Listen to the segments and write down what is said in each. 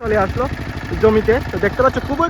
চলে আসলো জমিতে। তো দেখতে পাচ্ছ খুবই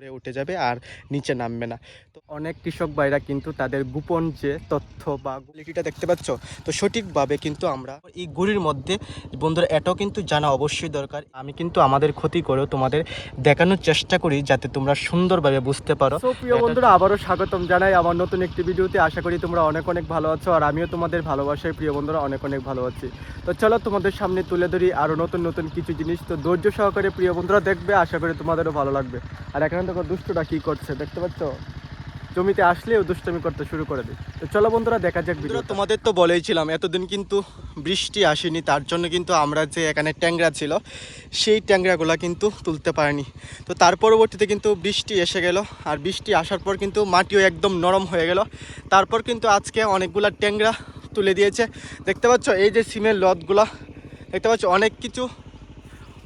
উপরে উঠে যাবে আর নিচে নামবে না। তো অনেক কৃষক ভাইরা কিন্তু তাদের গোপন যে তথ্য বা গুলিটিটা দেখতে পাচ্ছ তো সঠিকভাবে কিন্তু আমরা এই গুড়ির মধ্যে বন্ধুরা এটাও কিন্তু জানা অবশ্যই দরকার। আমি কিন্তু আমাদের ক্ষতি করেও তোমাদের দেখানোর চেষ্টা করি যাতে তোমরা সুন্দরভাবে বুঝতে পারো। তো প্রিয় বন্ধুরা আবারও স্বাগতম জানাই আমার নতুন একটি ভিডিওতে। আশা করি তোমরা অনেক অনেক ভালো আছো আর আমিও তোমাদের ভালোবাসায় প্রিয় বন্ধুরা অনেক অনেক ভালো আছি। তো চলো তোমাদের সামনে তুলে ধরি আরও নতুন নতুন কিছু জিনিস। তো ধৈর্য সহকারে প্রিয় বন্ধুরা দেখবে আশা করি তোমাদেরও ভালো লাগবে। আর এখানে দেখো দুষ্টটা কি করছে দেখতে পাচ্ছ? জমিতে আসলেও দুষ্টমি করতে শুরু করে দিই তো চলো বন্ধুরা দেখা যাক ভিডিও তোমাদের তো বলেইছিলাম এতদিন কিন্তু বৃষ্টি আসেনি তার জন্য কিন্তু আমরা যে এখানে ট্যাংরা ছিল সেই ট্যাংরাগুলো কিন্তু তুলতে পারিনি। তো তার পরবর্তীতে কিন্তু বৃষ্টি এসে গেল আর বৃষ্টি আসার পর কিন্তু মাটিও একদম নরম হয়ে গেল। তারপর কিন্তু আজকে অনেকগুলা ট্যাংরা তুলে দিয়েছে। দেখতে পাচ্ছ এই যে সিমের লতগুলা দেখতে পাচ্ছ অনেক কিছু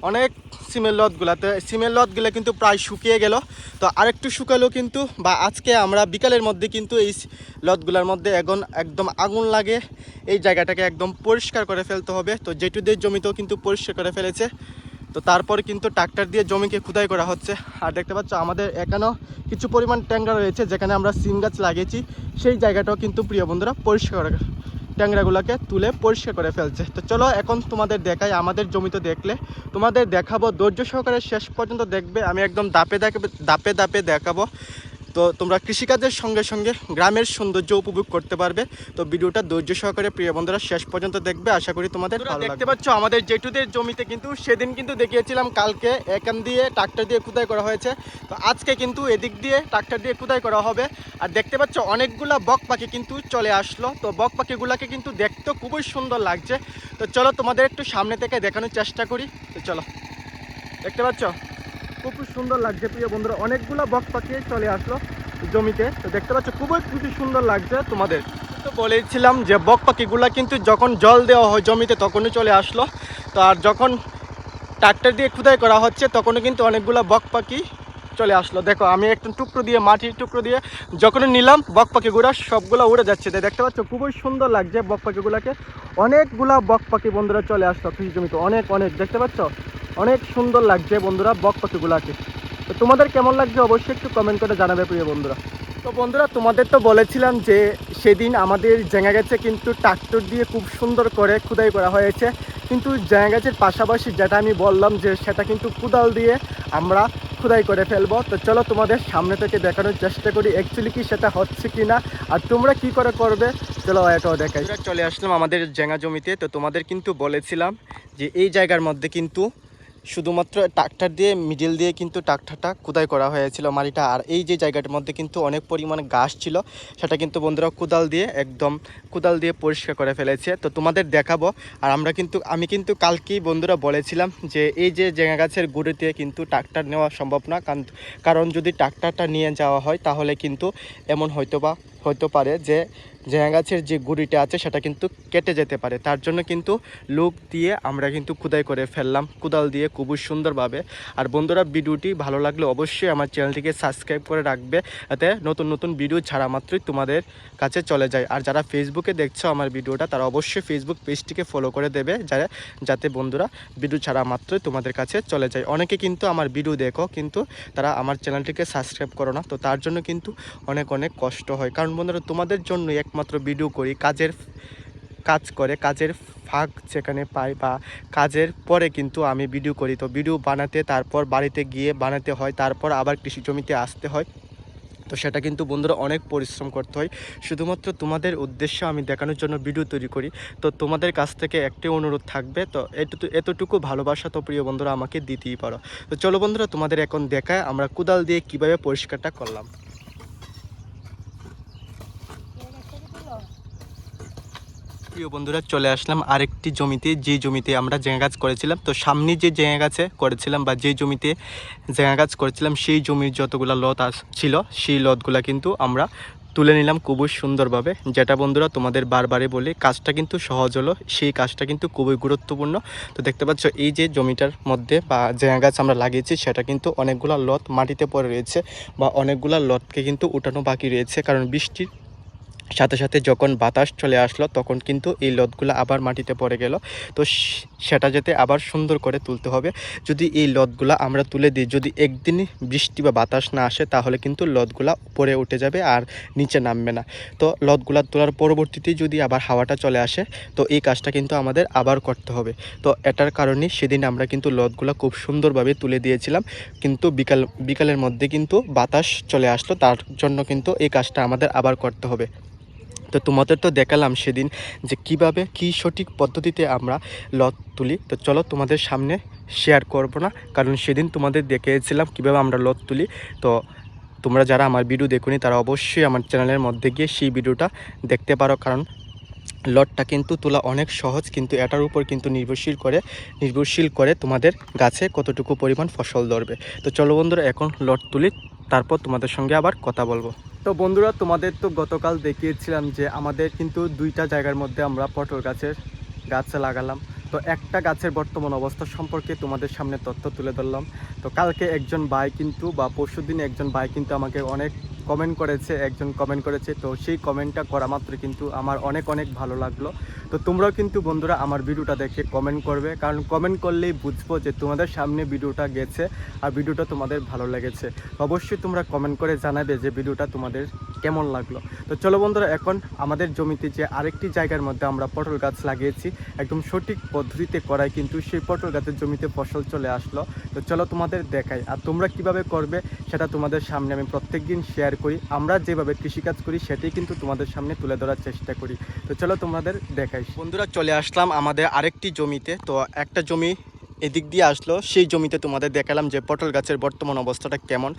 অনেক সিমের লতগুলা তো সিমের লতগুলো কিন্তু প্রায় শুকিয়ে গেল। তো আরেকটু শুকালো কিন্তু, বা আজকে আমরা বিকালের মধ্যে কিন্তু এই লতগুলার মধ্যে এখন একদম আগুন লাগে। এই জায়গাটাকে একদম পরিষ্কার করে ফেলতে হবে। তো যেটুদের জমিতেও কিন্তু পরিষ্কার করে ফেলেছে। তো তারপর কিন্তু ট্রাক্টর দিয়ে জমিকে খুদাই করা হচ্ছে। আর দেখতে পাচ্ছ, আমাদের এখানেও কিছু পরিমাণ ট্যাংরা রয়েছে, যেখানে আমরা সিম গাছ লাগিয়েছি। সেই জায়গাটাও কিন্তু প্রিয় বন্ধুরা পরিষ্কার করে ট্যাংরাগুলোকে তুলে পরিষ্কার করে ফেলছে। তো চলো এখন তোমাদের দেখাই, আমাদের জমিতে দেখলে। তোমাদের দেখাবো, ধৈর্য সহকারে শেষ পর্যন্ত দেখবে, আমি একদম দাপে দাপে দাপে দাপে দেখাবো। তো তোমরা কৃষিকাজের সঙ্গে সঙ্গে গ্রামের সৌন্দর্য উপভোগ করতে পারবে। তো ভিডিওটা ধৈর্য সহকারে প্রিয় বন্ধুরা শেষ পর্যন্ত দেখবে। আশা করি তোমাদের দেখতে পাচ্ছ আমাদের জেঠুদের জমিতে কিন্তু সেদিন কিন্তু দেখিয়েছিলাম কালকে এখান দিয়ে ট্রাক্টর দিয়ে কুদাই করা হয়েছে। তো আজকে কিন্তু এদিক দিয়ে ট্রাক্টর দিয়ে কুদাই করা হবে। আর দেখতে পাচ্ছ অনেকগুলা বক পাখি কিন্তু চলে আসলো। তো বক পাখিগুলোকে কিন্তু দেখতে খুবই সুন্দর লাগছে। তো চলো তোমাদের একটু সামনে থেকে দেখানোর চেষ্টা করি। তো চলো দেখতে পাচ্ছ? খুব সুন্দর লাগছে, প্রিয় বন্ধুরা। অনেকগুলো বক পাখি চলে আসলো জমিতে। তো দেখতে পাচ্ছ, খুবই খুবই সুন্দর লাগছে তোমাদের। তো বলেছিলাম যে বক পাখিগুলা কিন্তু যখন জল দেওয়া হয় জমিতে, তখনই চলে আসলো। তো আর যখন ট্রাক্টর দিয়ে খুদাই করা হচ্ছে তখনও কিন্তু অনেকগুলো বক পাখি চলে আসলো। দেখো, আমি একটু টুকরো দিয়ে, মাটির টুকরো দিয়ে যখনই নিলাম বক পাখিগুলো সবগুলো উড়ে যাচ্ছে। দেখতে পাচ্ছ, খুবই সুন্দর লাগছে বক পাখিগুলোকে। অনেকগুলা বক পাখি বন্ধুরা চলে আসলো কৃষি জমিতে। অনেক অনেক। দেখতে পাচ্ছ? অনেক সুন্দর লাগছে বন্ধুরা বক পাখিগুলাকে তো তোমাদের কেমন লাগছে অবশ্যই একটু কমেন্ট করে জানাবে প্রিয় বন্ধুরা। তো বন্ধুরা, তোমাদের তো বলেছিলাম যে সেদিন আমাদের জেঙা গেছে কিন্তু ট্রাক্টর দিয়ে খুব সুন্দর করে খুদাই করা হয়েছে। কিন্তু জেঙা গাছের পাশাপাশি যেটা আমি বললাম যে সেটা কিন্তু কুদাল দিয়ে আমরা খুদাই করে ফেলব। তো চলো তোমাদের সামনে থেকে দেখানোর চেষ্টা করি অ্যাকচুয়ালি কি সেটা হচ্ছে কি না আর তোমরা কি করে করবে? চলো এটাও দেখাই। চলে আসলাম আমাদের জেঙা জমিতে। তো তোমাদের কিন্তু বলেছিলাম যে এই জায়গার মধ্যে কিন্তু শুধুমাত্র ট্রাক্টর দিয়ে মিডিল দিয়ে কিন্তু ট্রাক্টরটা কোদাই করা হয়েছিল মাটিটা। আর এই যে জায়গাটার মধ্যে কিন্তু অনেক পরিমাণে ঘাস ছিল, সেটা কিন্তু বন্ধুরা কোদাল দিয়ে একদম কোদাল দিয়ে পরিষ্কার করে ফেলেছে। তো তোমাদের দেখাবো, আর আমরা কিন্তু, আমি কিন্তু কালকেই বন্ধুরা বলেছিলাম যে এই যে জেঙা গাছের গুঁড়িতে কিন্তু ট্রাক্টর নেওয়া সম্ভব না কারণ যদি ট্রাক্টরটা নিয়ে যাওয়া হয়, তাহলে কিন্তু এমন হয়তো বা হতে পারে যে গাছের যে গুঁড়িটা আছে সেটা কিন্তু কেটে যেতে পারে। তার জন্য কিন্তু লোক দিয়ে আমরা কিন্তু কুদাই করে ফেললাম। কুদাল দিয়ে খুবই সুন্দরভাবে। আর বন্ধুরা, ভিডিওটি ভালো লাগলে অবশ্যই আমার চ্যানেলটিকে সাবস্ক্রাইব করে রাখবে। যাতে নতুন নতুন ভিডিও ছাড়া মাত্রই তোমাদের কাছে চলে যায়। আর যারা ফেসবুকে দেখছ আমার ভিডিওটা, তারা অবশ্যই ফেসবুক পেজটিকে ফলো করে দেবে যারা যাতে বন্ধুরা ভিডিও ছাড়া মাত্রই তোমাদের কাছে চলে যায়। অনেকে কিন্তু আমার ভিডিও দেখো, কিন্তু তারা আমার চ্যানেলটিকে সাবস্ক্রাইব করো না। তো তার জন্য কিন্তু অনেক অনেক কষ্ট হয়। কারণ বন্ধুরা, তোমাদের জন্য একমাত্র ভিডিও করি, কাজের কাজ করে, কাজের ফাঁক যেখানে পাই বা কাজের পরে কিন্তু আমি ভিডিও করি। তো ভিডিও বানাতে, তারপর বাড়িতে গিয়ে বানাতে হয়, তারপর আবার কৃষি জমিতে আসতে হয়। তো সেটা কিন্তু বন্ধুরা অনেক পরিশ্রম করতে হয়। শুধুমাত্র তোমাদের উদ্দেশ্য আমি দেখানোর জন্য ভিডিও তৈরি করি। তো তোমাদের কাছ থেকে একটি অনুরোধ থাকবে, তো এটুকু এতটুকু ভালোবাসা তো প্রিয় বন্ধুরা আমাকে দিতেই পারো। তো চলো বন্ধুরা তোমাদের এখন দেখায় আমরা কোদাল দিয়ে কীভাবে পরিষ্কারটা করলাম। প্রিয় বন্ধুরা, চলে আসলাম আরেকটি জমিতে। যে জমিতে আমরা জেঙা গাছ করেছিলাম, তো সামনে যে জেঙা গাছে করেছিলাম বা যে জমিতে জেঙা গাছ করেছিলাম, সেই জমির যতগুলা লত ছিল, সেই লতগুলো কিন্তু আমরা তুলে নিলাম খুবই সুন্দরভাবে। যেটা বন্ধুরা, তোমাদের বারবারে বলি, কাজটা কিন্তু সহজ হলো, সেই কাজটা কিন্তু খুবই গুরুত্বপূর্ণ। তো দেখতে পাচ্ছ, এই যে জমিটার মধ্যে বা জেঙা গাছ আমরা লাগিয়েছি, সেটা কিন্তু অনেকগুলো লত মাটিতে পড়ে রয়েছে বা অনেকগুলা লতকে কিন্তু উঠানো বাকি রয়েছে, কারণ বৃষ্টির সাথে সাথে যখন বাতাস চলে আসলো, তখন কিন্তু এই লতগুলো আবার মাটিতে পড়ে গেল। তো সেটা যাতে আবার সুন্দর করে তুলতে হবে। যদি এই লতগুলা আমরা তুলে দিই, যদি একদিনই বৃষ্টি বা বাতাস না আসে, তাহলে কিন্তু লতগুলা উপরে উঠে যাবে আর নিচে নামবে না। তো লতগুলা তোলার পরবর্তীতে যদি আবার হাওয়াটা চলে আসে, তো এই কাজটা কিন্তু আমাদের আবার করতে হবে। তো এটার কারণে সেদিন আমরা কিন্তু লতগুলা খুব সুন্দরভাবে তুলে দিয়েছিলাম। কিন্তু বিকাল, বিকালের মধ্যে কিন্তু বাতাস চলে আসলো, তার জন্য কিন্তু এই কাজটা আমাদের আবার করতে হবে। তো তোমাদের তো দেখালাম সেদিন যে কীভাবে, কি সঠিক পদ্ধতিতে আমরা লত তুলি। তো চলো তোমাদের সামনে শেয়ার করব না, কারণ সেদিন তোমাদের দেখিয়েছিলাম কীভাবে আমরা লত তুলি। তো তোমরা যারা আমার ভিডিও দেখুনি, তারা অবশ্যই আমার চ্যানেলের মধ্যে গিয়ে সেই ভিডিওটা দেখতে পারো, কারণ লটটা কিন্তু তোলা অনেক সহজ, কিন্তু এটার উপর কিন্তু নির্ভরশীল করে নির্ভরশীল করে তোমাদের গাছে কতটুকু পরিমাণ ফসল ধরবে। তো চলো বন্ধুরা, এখন লট তুলি। তারপর তোমাদের সঙ্গে আবার কথা বলব। তো বন্ধুরা, তোমাদের তো গতকাল দেখিয়েছিলাম যে আমাদের কিন্তু দুইটা জায়গার মধ্যে আমরা পটল গাছের গাছ লাগালাম। তো একটা গাছের বর্তমান অবস্থা সম্পর্কে তোমাদের সামনে তথ্য তুলে ধরলাম। তো কালকে একজন ভাই কিন্তু বা পরশু একজন ভাই কিন্তু আমাকে অনেক কমেন্ট করেছে, একজন কমেন্ট করেছে, তো সেই কমেন্টটা করা মাত্র কিন্তু আমার অনেক অনেক ভালো লাগল। তো তোমরাও কিন্তু বন্ধুরা আমার ভিডিওটা দেখে কমেন্ট করবে, কারণ কমেন্ট করলেই বুঝব যে তোমাদের সামনে ভিডিওটা গেছে আর ভিডিওটা তোমাদের ভালো লেগেছে। অবশ্যই তোমরা কমেন্ট করে জানাবে যে ভিডিওটা তোমাদের কেমন লাগল। তো চলো বন্ধুরা, এখন আমাদের জমিতে যে আরেকটি জায়গার মধ্যে আমরা পটল গাছ লাগিয়েছি, একদম সঠিক পদ্ধতিতে করাই কিন্তু সেই পটল গাছের জমিতে ফসল চলে আসলো। তো চলো তোমাদের দেখাই, আর তোমরা কীভাবে করবে সেটা তোমাদের সামনে আমি প্রত্যেকদিন শেয়ার করি। আমরা যেভাবে কৃষিকাজ করি, সেটাই কিন্তু তোমাদের সামনে তুলে ধরার চেষ্টা করি। তো চলো তোমাদের দেখাই। বন্ধুরা, চলে আসলাম আমাদের আরেকটি জমিতে। তো একটা জমি এদিক দিয়ে আসলো, সেই জমিতে তোমাদের দেখালাম যে পটল গাছের বর্তমান অবস্থাটা কেমন।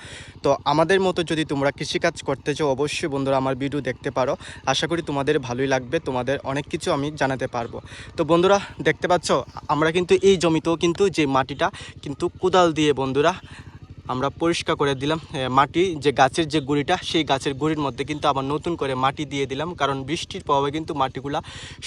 তো আমাদের মতো যদি তোমরা কৃষিকাজ করতে চাও, অবশ্যই বন্ধুরা আমার ভিডিও দেখতে পারো। আশা করি তোমাদের ভালোই লাগবে, তোমাদের অনেক কিছু আমি জানাতে পারব। তো বন্ধুরা, দেখতে পাচ্ছ, আমরা কিন্তু এই জমিতেও কিন্তু যে মাটিটা কিন্তু কোদাল দিয়ে বন্ধুরা আমরা পরিষ্কার করে দিলাম মাটি, যে গাছের যে গুঁড়িটা, সেই গাছের গুঁড়ির মধ্যে কিন্তু আবার নতুন করে মাটি দিয়ে দিলাম। কারণ বৃষ্টির প্রভাবে কিন্তু মাটিগুলা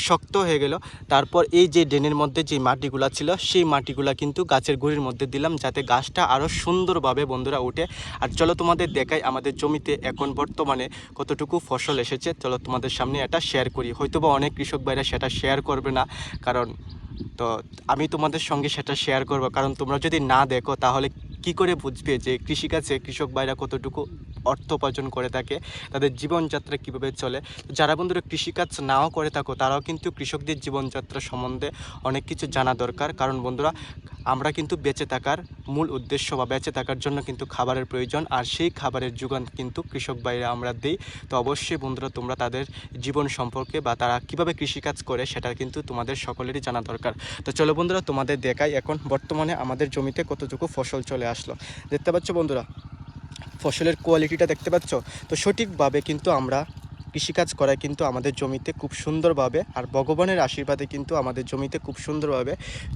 শক্ত হয়ে গেল। তারপর এই যে ড্রেনের মধ্যে যে মাটিগুলা ছিল, সেই মাটিগুলা কিন্তু গাছের গুঁড়ির মধ্যে দিলাম যাতে গাছটা আরও সুন্দরভাবে বন্ধুরা উঠে আর চলো তোমাদের দেখাই আমাদের জমিতে এখন বর্তমানে কতটুকু ফসল এসেছে। চলো তোমাদের সামনে এটা শেয়ার করি। হয়তোবা অনেক কৃষক ভাইরা সেটা শেয়ার করবে না, কারণ তো আমি তোমাদের সঙ্গে সেটা শেয়ার করব। কারণ তোমরা যদি না দেখো, তাহলে কি করে বুঝবে যে কৃষিকাজে কৃষক ভাইরা কতটুকু অর্থ উপার্জন করে থাকে, তাদের জীবনযাত্রা কীভাবে চলে? যারা বন্ধুরা কৃষিকাজ নাও করে থাকো, তারাও কিন্তু কৃষকদের জীবনযাত্রা সম্বন্ধে অনেক কিছু জানা দরকার। কারণ বন্ধুরা আমরা কিন্তু বেঁচে থাকার মূল উদ্দেশ্য বা বেঁচে থাকার জন্য কিন্তু খাবারের প্রয়োজন, আর সেই খাবারের যোগান কিন্তু কৃষক ভাইরা আমরা দিই। তো অবশ্যই বন্ধুরা, তোমরা তাদের জীবন সম্পর্কে বা তারা কীভাবে কৃষিকাজ করে সেটা কিন্তু তোমাদের সকলেরই জানা দরকার। তো চলো বন্ধুরা, তোমাদের দেখাই এখন বর্তমানে আমাদের জমিতে কতটুকু ফসল চলে আসলো। দেখতে পাচ্ছ বন্ধুরা, ফসলের কোয়ালিটিটা দেখতে পাচ্ছ? তো সঠিকভাবে কিন্তু আমরা কৃষিকাজ করায় কিন্তু আমাদের জমিতে খুব সুন্দরভাবে আর ভগবানের আশীর্বাদে কিন্তু আমাদের জমিতে খুব সুন্দরভাবে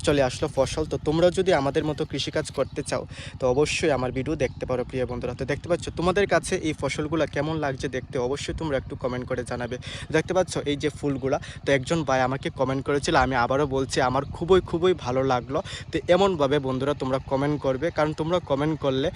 চলে আসলো ফসল। তো তোমরা যদি আমাদের মতো কৃষিকাজ করতে চাও, তো অবশ্যই আমার ভিডিও দেখতে পারো প্রিয় বন্ধুরা। তো দেখতে পাচ্ছ, তোমাদের কাছে এই ফসলগুলো কেমন লাগছে দেখতে অবশ্যই তোমরা একটু কমেন্ট করে জানাবে। দেখতে পাচ্ছ, এই যে ফুলগুলা, তো একজন ভাই আমাকে কমেন্ট করেছিল, আমি আবারও বলছি, আমার খুবই খুবই ভালো লাগল। তো এমনভাবে বন্ধুরা তোমরা কমেন্ট করবে, কারণ তোমরা কমেন্ট করলে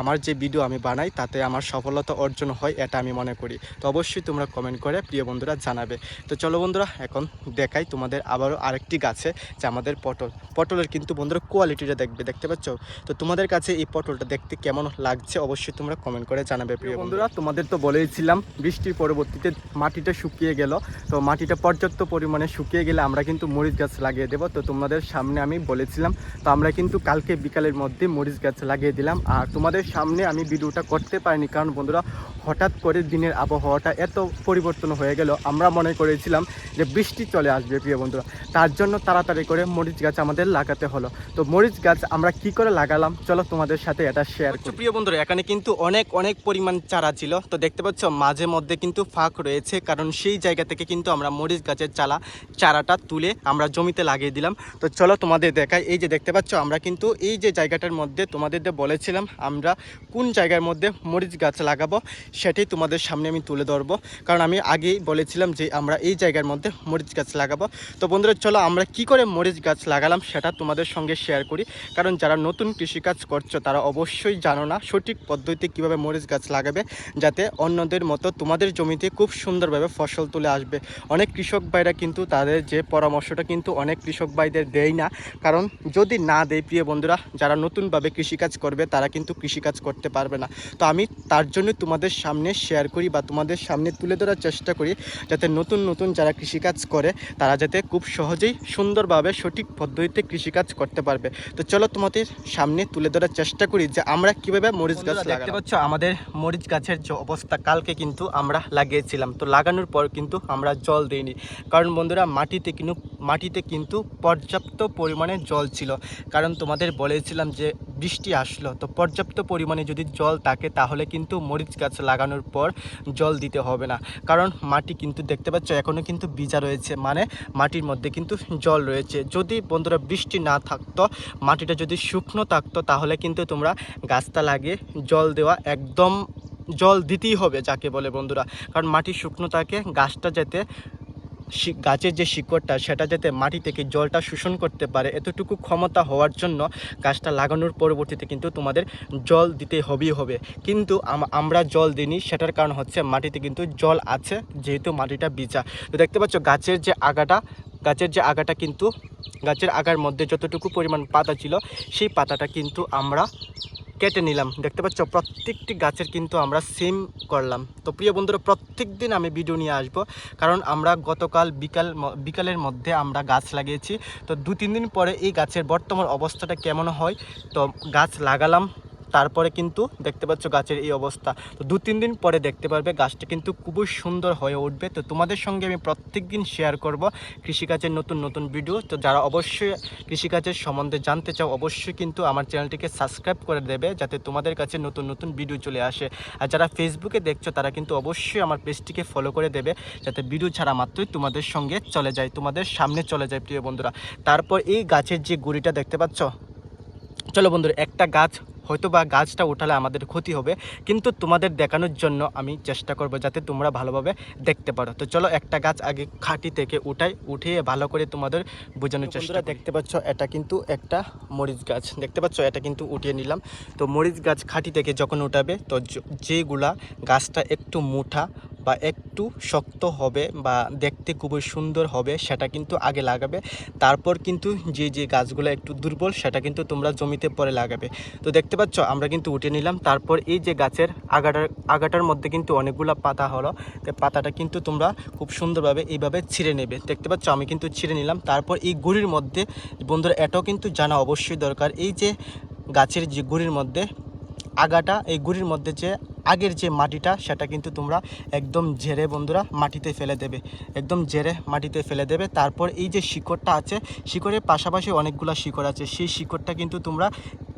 আমার যে ভিডিও আমি বানাই, তাতে আমার সফলতা অর্জন হয়, এটা আমি মনে করি। তো অবশ্যই তোমরা কমেন্ট করে প্রিয় বন্ধুরা জানাবে। তো চলো বন্ধুরা এখন দেখাই তোমাদের আবারও আরেকটি গাছে যে আমাদের পটল। পটলের কিন্তু বন্ধুরা কোয়ালিটিটা দেখবে দেখতে পাচ্ছ? তো তোমাদের কাছে এই পটলটা দেখতে কেমন লাগছে অবশ্যই তোমরা কমেন্ট করে জানাবে প্রিয় বন্ধুরা তোমাদের তো বলেইছিলাম বৃষ্টির পরবর্তীতে মাটিটা শুকিয়ে গেল। তো মাটিটা পর্যাপ্ত পরিমাণে শুকিয়ে গেলে আমরা কিন্তু মরিচ গাছ লাগিয়ে দেবো। তো তোমাদের সামনে আমি বলেছিলাম তো আমরা কিন্তু কালকে বিকালের মধ্যে মরিচ গাছ লাগিয়ে দিলাম। আর তোমাদের সামনে আমি ভিডিওটা করতে পারিনি কারণ বন্ধুরা হঠাৎ করে দিনের আবহাওয়াটা এত পরিবর্তন হয়ে গেল। আমরা মনে করেছিলাম যে বৃষ্টি চলে আসবে প্রিয় বন্ধুরা। তার জন্য তাড়াতাড়ি করে মরিচ গাছ আমাদের লাগাতে হলো। তো মরিচ গাছ আমরা কি করে লাগালাম? চলো তোমাদের সাথে এটা শেয়ার করি। প্রিয় বন্ধুরা এখানে কিন্তু অনেক অনেক পরিমাণ চারা ছিল। তো দেখতে পাচ্ছ মাঝে মধ্যে কিন্তু ফাঁক রয়েছে কারণ সেই জায়গা থেকে কিন্তু আমরা মরিচ গাছের চালা চারাটা তুলে আমরা জমিতে লাগিয়ে দিলাম। তো চলো তোমাদের দেখাই। এই যে দেখতে পাচ্ছ আমরা কিন্তু এই যে জায়গাটার মধ্যে তোমাদের বলেছিলাম আমরা কোন জায়গার মধ্যে মরিচ গাছ লাগাবো সেটাই তোমাদের সামনে আমি তুলে ধরবো। কারণ আমি আগেই বলেছিলাম যে আমরা এই জায়গার মধ্যে মরিচ গাছ লাগাবো। তো বন্ধুরা, চলো আমরা কি করে মরিচ গাছ লাগালাম সেটা তোমাদের সঙ্গে শেয়ার করি। কারণ যারা নতুন কৃষিকাজ করছ, তারা অবশ্যই জানো না সঠিক পদ্ধতিতে কীভাবে মরিচ গাছ লাগাবে, যাতে অন্যদের মতো তোমাদের জমিতে খুব সুন্দরভাবে ফসল তুলে আসবে। অনেক কৃষক ভাইরা কিন্তু তাদের যে পরামর্শটা কিন্তু অনেক কৃষক ভাইদের দেয় না। কারণ যদি না দেয়, প্রিয় বন্ধুরা, যারা নতুনভাবে কৃষিকাজ করবে, তারা কিন্তু কৃষিকাজ করতে পারবে না। তো আমি তার জন্য তোমাদের সামনে শেয়ার করি বা তোমাদের সামনে তুলে ধরার চেষ্টা করি যাতে নতুন নতুন যারা কৃষিকাজ করে তারা যাতে খুব সহজেই সুন্দরভাবে সঠিক পদ্ধতিতে কৃষিকাজ করতে পারবে। তো চলো তোমাদের সামনে তুলে ধরার চেষ্টা করি যে আমরা কীভাবে মরিচ গাছ দেখতে পাচ্ছ আমাদের মরিচ গাছের যে অবস্থা কালকে কিন্তু আমরা লাগিয়েছিলাম। তো লাগানোর পর কিন্তু আমরা জল দিইনি। কারণ বন্ধুরা মাটিতে কিন্তু মাটিতে কিন্তু পর্যাপ্ত পরিমাণে জল ছিল। কারণ তোমাদের বলেছিলাম যে বৃষ্টি আসলো, তো পর্যাপ্ত পরিমাণে যদি জল থাকে তাহলে কিন্তু মরিচ গাছ লাগানোর পর জল দিতে হবে না। কারণ মাটি কিন্তু দেখতে পাচ্ছ এখনও কিন্তু ভিজা রয়েছে মানে মাটির মধ্যে কিন্তু জল রয়েছে। যদি বন্ধুরা বৃষ্টি না থাকতো, মাটিটা যদি শুকনো থাকতো, তাহলে কিন্তু তোমরা গাছটা লাগিয়ে জল দেওয়া একদম জল দিতেই হবে, যাকে বলে বন্ধুরা। কারণ মাটি শুকনো থাকে, গাছটা যাতে গাছের যে শিকড়টা, সেটা যাতে মাটি থেকে জলটা শোষণ করতে পারে, এতটুকু ক্ষমতা হওয়ার জন্য গাছটা লাগানোর পরবর্তীতে কিন্তু তোমাদের জল দিতে হবেই হবে। কিন্তু আমরা জল দিইনি, সেটার কারণ হচ্ছে মাটিতে কিন্তু জল আছে, যেহেতু মাটিটা ভিজা। তো দেখতে পাচ্ছ, গাছের যে আগাটা, গাছের যে আগাটা কিন্তু, গাছের আগার মধ্যে যতটুকু পরিমাণ পাতা ছিল, সেই পাতাটা কিন্তু আমরা কেটে নিলাম। দেখতে পাচ্ছ, প্রত্যেকটি গাছের কিন্তু আমরা সেম করলাম। তো প্রিয় বন্ধুরা, প্রত্যেক দিন আমি ভিডিও নিয়ে আসব। কারণ আমরা গতকাল বিকাল বিকালের মধ্যে আমরা গাছ লাগিয়েছি। তো দু তিন দিন পরে এই গাছের বর্তমান অবস্থাটা কেমন হয়? তো গাছ লাগালাম। তারপরে কিন্তু দেখতে পাচ্ছ গাছের এই অবস্থা। তো দু তিন দিন পরে দেখতে পারবে, গাছটা কিন্তু খুবই সুন্দর হয়ে উঠবে। তো তোমাদের সঙ্গে আমি প্রত্যেক দিন শেয়ার করব কৃষিকাজের নতুন নতুন ভিডিও তো যারা অবশ্যই কৃষিকাজের সম্বন্ধে জানতে চাও, অবশ্যই কিন্তু আমার চ্যানেলটিকে সাবস্ক্রাইব করে দেবে, যাতে তোমাদের কাছে নতুন নতুন ভিডিও চলে আসে। আর যারা ফেসবুকে দেখছ, তারা কিন্তু অবশ্যই আমার পেজটিকে ফলো করে দেবে, যাতে ভিডিও ছাড়া মাত্রই তোমাদের সঙ্গে চলে যায়, তোমাদের সামনে চলে যায়, প্রিয় বন্ধুরা। তারপর এই গাছের যে গুড়িটা দেখতে পাচ্ছ, চলো বন্ধুরা, একটা গাছ হয়তো বা গাছটা উঠালে আমাদের ক্ষতি হবে কিন্তু তোমাদের দেখানোর জন্য আমি চেষ্টা করব যাতে তোমরা ভালোভাবে দেখতে পারো। তো চলো একটা গাছ আগে খাঁটি থেকে উঠাই উঠিয়ে ভালো করে তোমাদের বোঝানোর চেষ্টা দেখতে পাচ্ছ এটা কিন্তু একটা মরিচ গাছ। দেখতে পাচ্ছ এটা কিন্তু উঠিয়ে নিলাম। তো মরিচ গাছ খাঁটি থেকে যখন উঠাবে তো যেগুলা গাছটা একটু মুঠা বা একটু শক্ত হবে বা দেখতে খুবই সুন্দর হবে, সেটা কিন্তু আগে লাগাবে। তারপর কিন্তু যে যে গাছগুলো একটু দুর্বল, সেটা কিন্তু তোমরা জমিতে পরে লাগাবে। তো দেখতে পাচ্ছ, আমরা কিন্তু উঠে নিলাম। তারপর এই যে গাছের আগাটার আগাটার মধ্যে কিন্তু অনেকগুলো পাতা হলো। তো পাতাটা কিন্তু তোমরা খুব সুন্দরভাবে এইভাবে ছিঁড়ে নেবে। দেখতে পাচ্ছ, আমি কিন্তু ছিঁড়ে নিলাম। তারপর এই গুড়ির মধ্যে, বন্ধুরা, এটাও কিন্তু জানা অবশ্যই দরকার। এই যে গাছের যে গুড়ির মধ্যে, আগাটা, এই গুড়ির মধ্যে যে আগের যে মাটিটা, সেটা কিন্তু তোমরা একদম ঝেড়ে বন্ধুরা মাটিতে ফেলে দেবে। একদম ঝেড়ে মাটিতে ফেলে দেবে। তারপর এই যে শিকড়টা আছে, শিকড়ের পাশাপাশি অনেকগুলো শিকড় আছে। সেই শিকড়টা কিন্তু তোমরা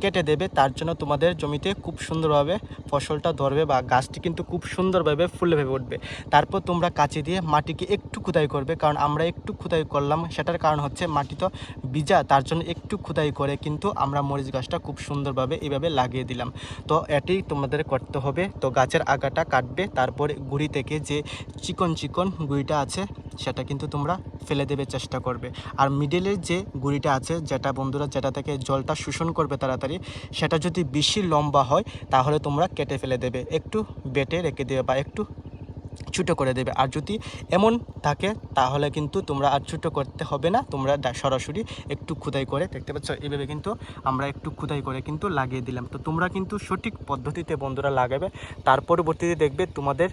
কেটে দেবে, তার জন্য তোমাদের জমিতে খুব সুন্দরভাবে ফসলটা ধরবে বা গাছটি কিন্তু খুব সুন্দরভাবে ফুলে ভেবে উঠবে। তারপর তোমরা কাঁচি দিয়ে মাটিকে একটু খুদাই করবে, কারণ আমরা একটু খুদাই করলাম, সেটার কারণ হচ্ছে মাটি তো ভিজা, তার জন্য একটু খুদাই করে কিন্তু আমরা মরিচ গাছটা খুব সুন্দরভাবে এইভাবে লাগিয়ে দিলাম। তো এটি তোমাদের করতে হবে। তো গাছের আগাটা কাটবে, তারপরে গুড়ি থেকে যে চিকন চিকন গুড়িটা আছে সেটা কিন্তু তোমরা ফেলে দেবে, চেষ্টা করবে। আর মিডলের যে গুড়িটা আছে, যেটা বন্ধুরা, যেটা থেকে জলটা শোষণ করবে তাড়াতাড়ি, সেটা যদি বেশি লম্বা হয়, তাহলে তোমরা কেটে ফেলে দেবে। একটু বেটে রেখে দেবে বা একটু ছুটো করে দেবে। আর যদি এমন থাকে, তাহলে কিন্তু তোমরা আর ছুটো করতে হবে না। তোমরা সরাসরি একটু খুদাই করে, দেখতে পাচ্ছ? এইভাবে কিন্তু আমরা একটু খুদাই করে কিন্তু লাগিয়ে দিলাম। তো তোমরা কিন্তু সঠিক পদ্ধতিতে বন্ধুরা লাগাবে। তার পরবর্তীতে দেখবে তোমাদের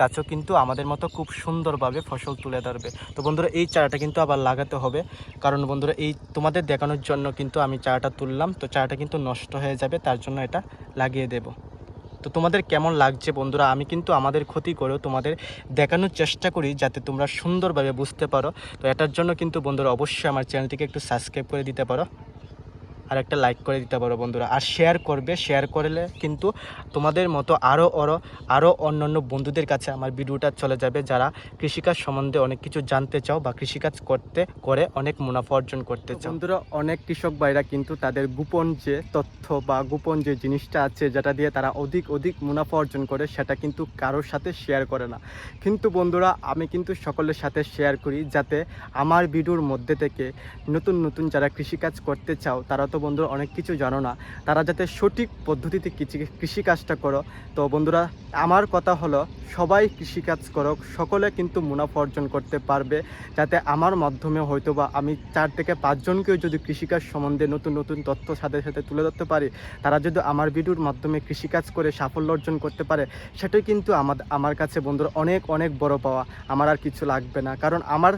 গাছও কিন্তু আমাদের মতো খুব সুন্দরভাবে ফসল তুলে ধরবে। তো বন্ধুরা, এই চারাটা কিন্তু আবার লাগাতে হবে। কারণ বন্ধুরা, এই তোমাদের দেখানোর জন্য কিন্তু আমি চারাটা তুললাম। তো চারাটা কিন্তু নষ্ট হয়ে যাবে, তার জন্য এটা লাগিয়ে দেব। তো তোমাদের কেমন লাগছে বন্ধুরা? আমি কিন্তু আমাদের ক্ষতি করেও তোমাদের দেখানোর চেষ্টা করি যাতে তোমরা সুন্দরভাবে বুঝতে পারো। তো এটার জন্য কিন্তু বন্ধুরা, অবশ্যই আমার চ্যানেলটিকে একটু সাবস্ক্রাইব করে দিতে পারো। আর একটা লাইক করে দিতে পারো বন্ধুরা। আর শেয়ার করবে শেয়ার করলে কিন্তু তোমাদের মতো আরও আরও আরও অন্যান্য বন্ধুদের কাছে আমার ভিডিওটা চলে যাবে, যারা কৃষিকাজ সম্বন্ধে অনেক কিছু জানতে চাও বা কৃষিকাজ করতে, করে অনেক মুনাফা অর্জন করতে চাও। বন্ধুরা, অনেক কৃষক ভাইরা কিন্তু তাদের গোপন যে তথ্য বা গোপন যে জিনিসটা আছে, যেটা দিয়ে তারা অধিক অধিক মুনাফা অর্জন করে, সেটা কিন্তু কারোর সাথে শেয়ার করে না। কিন্তু বন্ধুরা, আমি কিন্তু সকলের সাথে শেয়ার করি, যাতে আমার ভিডিওর মধ্যে থেকে নতুন নতুন যারা কৃষিকাজ করতে চাও, তারা তো বন্ধুরা অনেক কিছু জানো না। তারা যাতে সঠিক পদ্ধতিতে কৃষি- কৃষিকাজটা করো। তো বন্ধুরা, আমার কথা হলো, সবাই কৃষিকাজ করো সকলে কিন্তু মুনাফা অর্জন করতে পারবে। যাতে আমার মাধ্যমে হয়তো বা আমি চার থেকে পাঁচজনকেও যদি কৃষিকাজ সম্বন্ধে নতুন নতুন তথ্য সাথে সাথে তুলে ধরতে পারি, তারা যদি আমার ভিডিওর মাধ্যমে কৃষিকাজ করে সাফল্য অর্জন করতে পারে, সেটাই কিন্তু আমার আমার কাছে বন্ধুরা অনেক অনেক বড় পাওয়া। আমার আর কিছু লাগবে না। কারণ আমার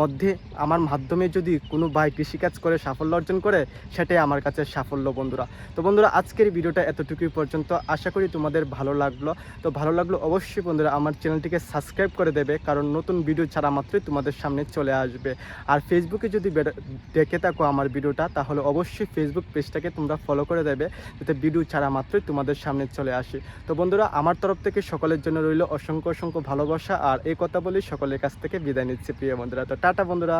মধ্যে আমার মাধ্যমে যদি কোনো ভাই কৃষিকাজ করে, সাফল্য অর্জন করে, সেটাই আমার কাছে সাফল্য বন্ধুরা। তো বন্ধুরা, আজকের ভিডিওটা এতটুকুই পর্যন্ত। আশা করি তোমাদের ভালো লাগল। তো ভালো লাগল অবশ্যই বন্ধুরা, আমার চ্যানেলটিকে সাবস্ক্রাইব করে দেবে, কারণ নতুন ভিডিও ছাড়া মাত্রই তোমাদের সামনে চলে আসবে। আর ফেসবুকে যদি দেখে থাকো আমার ভিডিওটা, তাহলে অবশ্যই ফেসবুক পেজটাকে তোমরা ফলো করে দেবে, যাতে ভিডিও ছাড়া মাত্রই তোমাদের সামনে চলে আসে। তো বন্ধুরা, আমার তরফ থেকে সকলের জন্য রইল অসংখ্য অসংখ্য ভালোবাসা, আর এই কথা বলি সকলের কাছ থেকে বিদায় নিচ্ছি, প্রিয় বন্ধুরা। টাটা বন্ধুরা